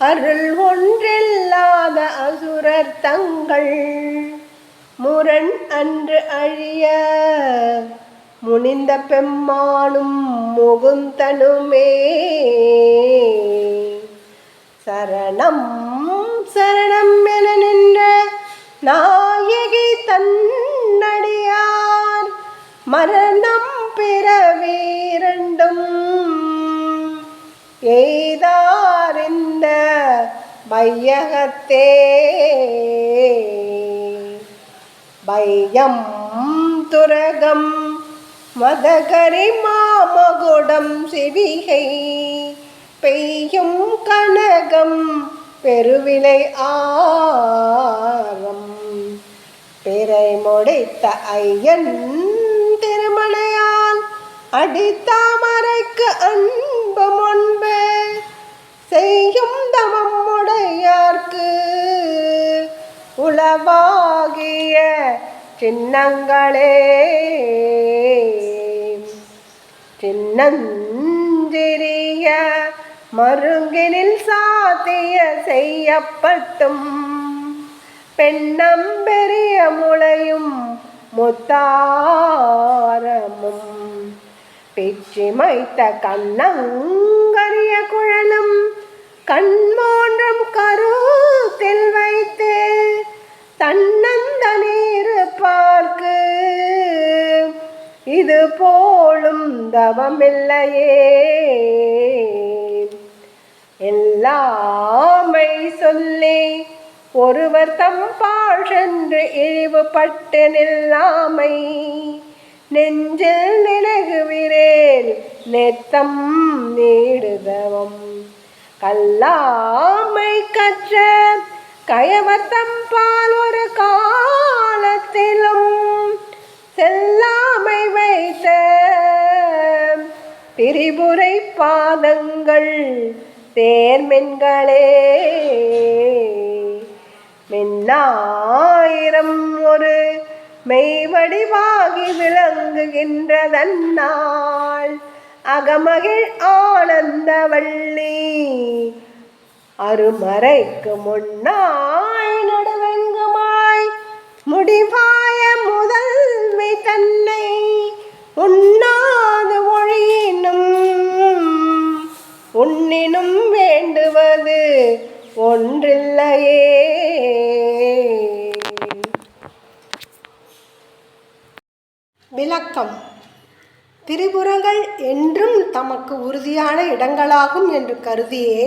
அருள் ஒன்றில்லாத அசுரர் தங்கள் முரண் அன்று அழிய முனிந்த பெம்மானும் முகுந்தனுமே. சரணம் சரணம் என நின்ற நாயகி தன்னடியார் மரணம் பிறவீரண்டும் எய்தார் இந்த வையகத்தே. பையம் துரகம் மதகரி மாமகுடம் சிவிகை. பெய்யும் கனகம் பெருவிலை ஆரம். பிறை முடித்த ஐயன் திருமலையால் அடித்தாமரைக்கு அன்பு முன்பு. செய்யும் தவம் உளவாகிய சின்னங்களே. சின்னஞ்சிறிய மருங்கினில் சாத்திய செய்யப்பட்டும். பெண்ணம் பெரிய முளையும் முத்தாரமும். பிச்சிமைத்த கண்ணங்கரிய குழலும் கண்மோன்றும் இது போலும் தவமில்லையே. எல்லாமை சொல்லி ஒருவர் தம்பாழ் சென்று இழிவுபட்டு நில்லாமை. நெஞ்சில் நிலகுவிரேல் நெத்தம் நீடுதவம். கல்லாமை கற்ற கயவத்தம் பால் ஒரு கா பாதங்கள் தேர்மென்களே மென்னாயிரம் ஒரு மெய்வடிவாகி விளங்குகின்றதன்னாள் அகமகிழ் ஆனந்த வள்ளி. அருமறைக்கு முன்னாய் நடுவெங்குமாய் முடிவாய் ஒன்றில்லையே. விளக்கம். திரிபுரங்கள் என்றும் தமக்கு உறுதியான இடங்களாகும் என்று கருதியே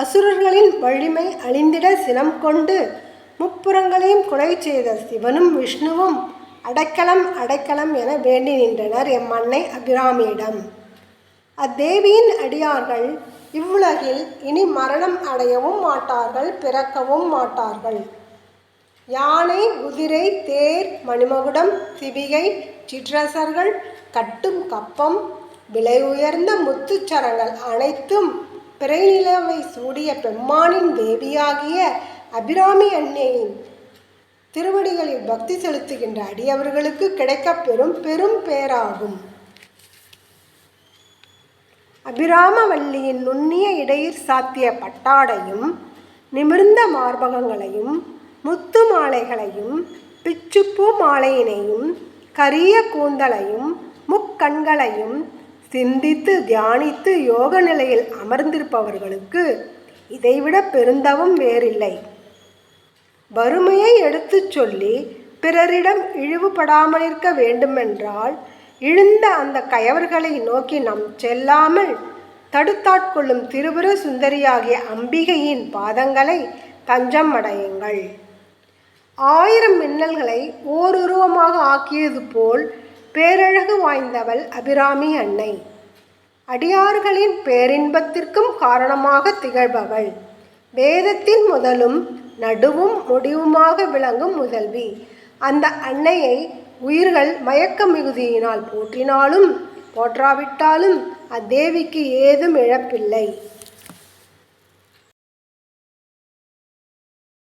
அசுரர்களின் வலிமை அழிந்திட சினம் கொண்டு முப்புறங்களையும் கொலை செய்த சிவனும் விஷ்ணுவும் அடைக்கலம் அடைக்கலம் என வேண்டி நின்றனர் எம்மன்னை அபிராமியிடம். அத்தேவியின் அடியார்கள் இவ்வுலகில் இனி மரணம் அடையவும் மாட்டார்கள் பிறக்கவும் மாட்டார்கள். யானை குதிரை தேர் மணிமகுடம் சிவிகை சிற்றரசர்கள் கட்டும் கப்பம் விலை உயர்ந்த முத்துச்சரங்கள் அனைத்தும் பிறைநிலவை சூடிய பெம்மானின் தேவியாகிய அபிராமி அன்னையின் திருவடிகளில் பக்தி செலுத்துகின்ற அடியவர்களுக்கு கிடைக்கப்பெறும் பெரும் பேராகும். அபிராமவல்லியின் நுண்ணிய இடையிற் சாத்திய பட்டாடையும் நிமிர்ந்த மார்பகங்களையும் முத்து மாலைகளையும் பிச்சுப்பூ மாலையினையும் கரிய கூந்தலையும் முக்கண்களையும் சிந்தித்து தியானித்து யோக நிலையில் அமர்ந்திருப்பவர்களுக்கு இதைவிட பெருந்தவம் வேறில்லை. வறுமையை எடுத்துச் சொல்லி பிறரிடம் இழிவுபடாமலிருக்க வேண்டுமென்றால் இழுந்த அந்த கயவர்களை நோக்கி நம் செல்லாமல் தடுத்தாட்கொள்ளும் திருபுர சுந்தரியாகிய அம்பிகையின் பாதங்களை தஞ்சம் அடையுங்கள். ஆயிரம் மின்னல்களை ஓருருவமாக ஆக்கியது போல் பேரழகு வாய்ந்தவள் அபிராமி அன்னை. அடியார்களின் பேரின்பத்திற்கும் காரணமாக திகழ்பவள். வேதத்தின் முதலும் நடுவும் முடிவுமாக விளங்கும் முதல்வி. அந்த அன்னையை உயிர்கள் மயக்க மிகுதியினால் போற்றினாலும் போற்றாவிட்டாலும் அத்தேவிக்கு ஏதும் இழப்பில்லை.